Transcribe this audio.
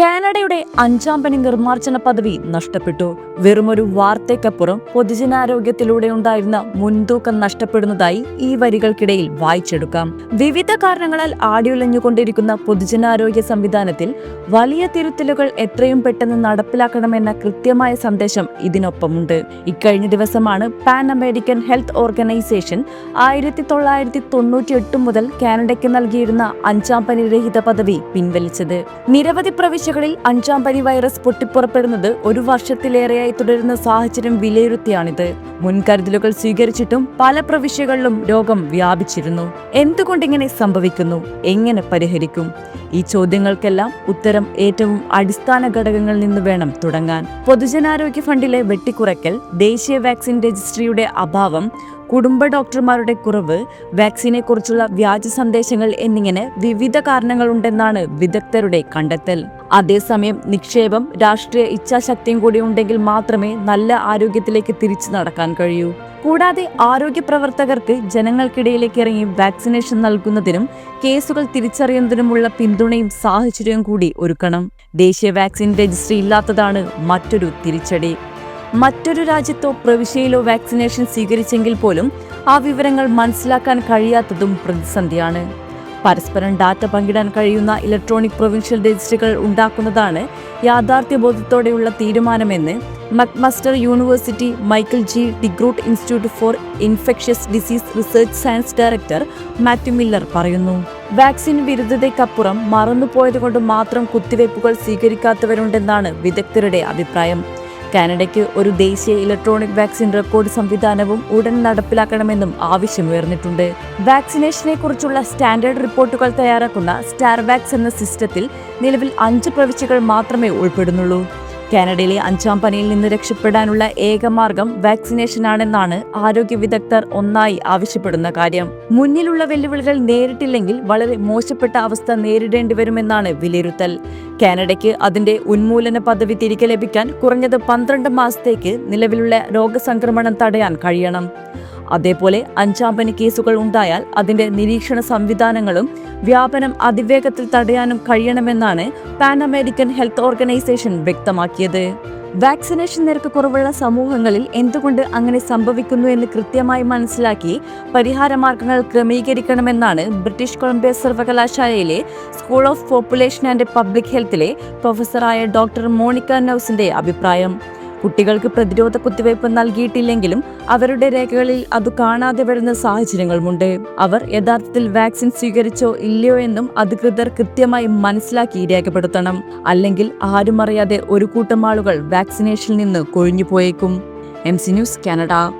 Can കാനഡയുടെ അഞ്ചാം പനി നിർമ്മാർജന പദവി നഷ്ടപ്പെട്ടു. വെറുമൊരു വാർത്തയ്ക്കപ്പുറം പൊതുജനാരോഗ്യത്തിലൂടെ ഉണ്ടായിരുന്ന മുൻതൂക്കം നഷ്ടപ്പെടുന്നതായി ഈ വരികൾക്കിടയിൽ വായിച്ചെടുക്കാം. വിവിധ കാരണങ്ങളാൽ ആടിയുലഞ്ഞുകൊണ്ടിരിക്കുന്ന പൊതുജനാരോഗ്യ സംവിധാനത്തിൽ വലിയ തിരുത്തലുകൾ എത്രയും പെട്ടെന്ന് നടപ്പിലാക്കണമെന്ന കൃത്യമായ സന്ദേശം ഇതിനൊപ്പമുണ്ട്. ഇക്കഴിഞ്ഞ ദിവസമാണ് പാൻ അമേരിക്കൻ ഹെൽത്ത് ഓർഗനൈസേഷൻ ആയിരത്തി തൊള്ളായിരത്തി തൊണ്ണൂറ്റി എട്ട് മുതൽ കാനഡയ്ക്ക് നൽകിയിരുന്ന അഞ്ചാം പനി രഹിത പദവി പിൻവലിച്ചത്. നിരവധി പ്രവിശ്യകളിൽ അഞ്ചാം പനി വൈറസ് പൊട്ടിപ്പുറപ്പെടുന്നത് ഒരു വർഷത്തിലേറെയായി തുടരുന്ന സാഹചര്യം വിലയിരുത്തിയാണിത്. മുൻകരുതലുകൾ സ്വീകരിച്ചിട്ടും പല പ്രവിശ്യകളിലും രോഗം വ്യാപിച്ചിരുന്നു. എന്തുകൊണ്ടിങ്ങനെ സംഭവിക്കുന്നു? എങ്ങനെ പരിഹരിക്കും? ഈ ചോദ്യങ്ങൾക്കെല്ലാം ഉത്തരം ഏറ്റവും അടിസ്ഥാന ഘടകങ്ങളിൽ നിന്ന് വേണം തുടങ്ങാൻ. പൊതുജനാരോഗ്യ ഫണ്ടിലെ വെട്ടിക്കുറയ്ക്കൽ ദേശീയ വാക്സിൻ രജിസ്ട്രിയുടെ അഭാവം കുടുംബ ഡോക്ടർമാരുടെ കുറവ് വാക്സിനെക്കുറിച്ചുള്ള വ്യാജ സന്ദേശങ്ങൾ എന്നിങ്ങനെ വിവിധ കാരണങ്ങളുണ്ടെന്നാണ് വിദഗ്ധരുടെ കണ്ടെത്തൽ. അതേസമയം നിക്ഷേപം രാഷ്ട്രീയ ഇച്ഛാശക്തിയും കൂടി ഉണ്ടെങ്കിൽ മാത്രമേ നല്ല ആരോഗ്യത്തിലേക്ക് തിരിച്ചു നടക്കാൻ കഴിയൂ. കൂടാതെ ആരോഗ്യ പ്രവർത്തകർക്ക് ജനങ്ങൾക്കിടയിലേക്ക് ഇറങ്ങി വാക്സിനേഷൻ നൽകുന്നതിനും കേസുകൾ തിരിച്ചറിയുന്നതിനുമുള്ള പിന്തുണയും സാഹചര്യവും കൂടി ഒരുക്കണം. ദേശീയ വാക്സിൻ രജിസ്ട്രി ഇല്ലാത്തതാണ് മറ്റൊരു തിരിച്ചടി. മറ്റൊരു രാജ്യത്തോ പ്രവിശ്യയിലോ വാക്സിനേഷൻ സ്വീകരിച്ചെങ്കിൽ പോലും ആ വിവരങ്ങൾ മനസ്സിലാക്കാൻ കഴിയാത്തതും പ്രതിസന്ധിയാണ്. പരസ്പരം ഡാറ്റ പങ്കിടാൻ കഴിയുന്ന ഇലക്ട്രോണിക് പ്രൊവിൻഷ്യൽ രജിസ്റ്ററുകൾ ഉണ്ടാക്കുന്നതാണ് യാഥാർത്ഥ്യബോധത്തോടെയുള്ള തീരുമാനമെന്ന് McMaster University Michael G. DeGroot Institute for Infectious Disease Research Science director Matthew Miller പറയുന്നു. വാക്സിൻ വിരുദ്ധതയ്ക്കപ്പുറം മറന്നുപോയതുകൊണ്ട് മാത്രം കുത്തിവയ്പ്പുകൾ സ്വീകരിക്കാത്തവരുണ്ടെന്നാണ് വിദഗ്ധരുടെ അഭിപ്രായം. കാനഡയ്ക്ക് ഒരു ദേശീയ ഇലക്ട്രോണിക് വാക്സിൻ റെക്കോർഡ് സംവിധാനവും ഉടൻ നടപ്പിലാക്കണമെന്നും ആവശ്യമുയർന്നിട്ടുണ്ട്. വാക്സിനേഷനെ കുറിച്ചുള്ള സ്റ്റാൻഡേർഡ് റിപ്പോർട്ടുകൾ തയ്യാറാക്കുന്ന സ്റ്റാർവാക്സ് എന്ന സിസ്റ്റത്തിൽ നിലവിൽ അഞ്ച് പ്രവിശ്യകൾ മാത്രമേ ഉൾപ്പെടുന്നുള്ളൂ. കാനഡയിലെ അഞ്ചാം പനിയിൽ നിന്ന് രക്ഷപ്പെടാനുള്ള ഏക മാർഗം വാക്സിനേഷനാണെന്നാണ് ആരോഗ്യ വിദഗ്ധർ ഒന്നായി ആവശ്യപ്പെടുന്ന കാര്യം. മുന്നിലുള്ള വെല്ലുവിളികൾ നേരിട്ടില്ലെങ്കിൽ വളരെ മോശപ്പെട്ട അവസ്ഥ നേരിടേണ്ടി വരുമെന്നാണ് വിലയിരുത്തൽ. കാനഡയ്ക്ക് അതിന്റെ ഉന്മൂലന പദവി തിരികെ ലഭിക്കാൻ കുറഞ്ഞത് പന്ത്രണ്ട് മാസത്തേക്ക് നിലവിലുള്ള രോഗസംക്രമണം തടയാൻ കഴിയണം. അതേപോലെ അഞ്ചാമ്പനി കേസുകൾ ഉണ്ടായാൽ അതിന്റെ നിരീക്ഷണ സംവിധാനങ്ങളും വ്യാപനം അതിവേഗത്തിൽ തടയാനും കഴിയണമെന്നാണ് പാൻ അമേരിക്കൻ ഹെൽത്ത് ഓർഗനൈസേഷൻ വ്യക്തമാക്കിയത്. വാക്സിനേഷൻ നിരക്ക് കുറവുള്ള സമൂഹങ്ങളിൽ എന്തുകൊണ്ട് അങ്ങനെ സംഭവിക്കുന്നു എന്ന് കൃത്യമായി മനസ്സിലാക്കി പരിഹാരമാർഗങ്ങൾ ക്രമീകരിക്കണമെന്നാണ് ബ്രിട്ടീഷ് കൊളംബിയ സർവകലാശാലയിലെ school of population and public ഹെൽത്തിലെ പ്രൊഫസറായ ഡോക്ടർ മോണിക്ക നൌസിന്റെ അഭിപ്രായം. കുട്ടികൾക്ക് പ്രതിരോധ കുത്തിവയ്പ് നൽകിയിട്ടില്ലെങ്കിലും അവരുടെ രേഖകളിൽ അത് കാണാതെ വരുന്ന സാഹചര്യങ്ങളുമുണ്ട്. അവർ യഥാർത്ഥത്തിൽ വാക്സിൻ സ്വീകരിച്ചോ ഇല്ലയോ എന്നും അധികൃതർ കൃത്യമായി മനസ്സിലാക്കി രേഖപ്പെടുത്തണം. അല്ലെങ്കിൽ ആരും അറിയാതെ ഒരു കൂട്ടം ആളുകൾ വാക്സിനേഷനിൽ നിന്ന് കൊഴിഞ്ഞു പോയേക്കും M C News Canada.